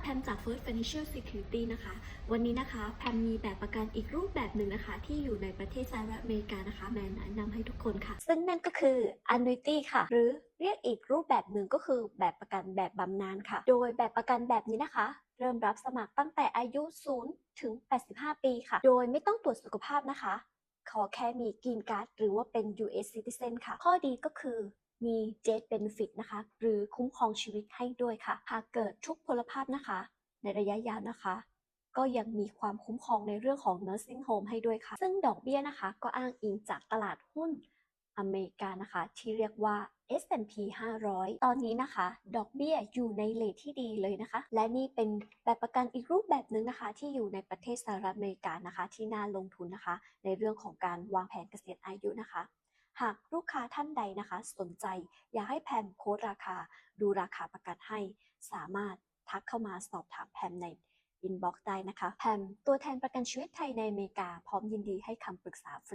แพมจาก First Financial Security นะคะ วันนี้นะคะแพมมีแบบประกันอีกรูปแบบหนึ่งนะคะ ที่อยู่ในประเทศสหรัฐอเมริกานะคะ แมนแนะนำให้ทุกคนค่ะ ซึ่งนั่นก็คือ annuity ค่ะ หรือเรียกอีกรูปแบบหนึ่งก็คือแบบประกันแบบบำนาญค่ะ โดยแบบประกันแบบนี้นะคะ เริ่มรับสมัครตั้งแต่อายุ 0 ถึง 85 ปีค่ะ โดยไม่ต้องตรวจสุขภาพนะคะ ขอแค่มีกรีนการ์ดหรือว่าเป็น US citizen ค่ะ ข้อดีก็คือมีเจ t Benefit นะคะ หรือคุ้มครองชีวิตให้ด้วยค่ะ หากเกิดทุกพลภาพนะคะ ในระยะยาวนะคะ ก็ยังมีความคุ้มครองในเรื่องของ nursing home ให้ด้วยค่ะ ซึ่งดอกเบี้ยนะคะ ก็อ้างอิงจากตลาดหุ้น อเมริกานะคะ ที่เรียกว่า S&P 500 ตอนนี้นะคะ ดอกเบี้ยอยู่ในเลทที่ดีเลยนะคะ และนี่เป็นแบบประกันอีกรูปแบบหนึ่งนะคะ ที่อยู่ในประเทศสหรัฐอเมริกานะคะ ที่น่าลงทุนนะคะ ในเรื่องของการวางแผนเกษียณอายุนะคะ หากลูกค้าท่านใดนะคะ สนใจอยากให้แพมโค้ดราคา ดูราคาประกันให้ สามารถทักเข้ามาสอบถามแพมในอินบ็อกซ์ได้นะคะแพมตัวแทนประกันชีวิตไทยในอเมริกาพร้อมยินดีให้คำปรึกษาฟรี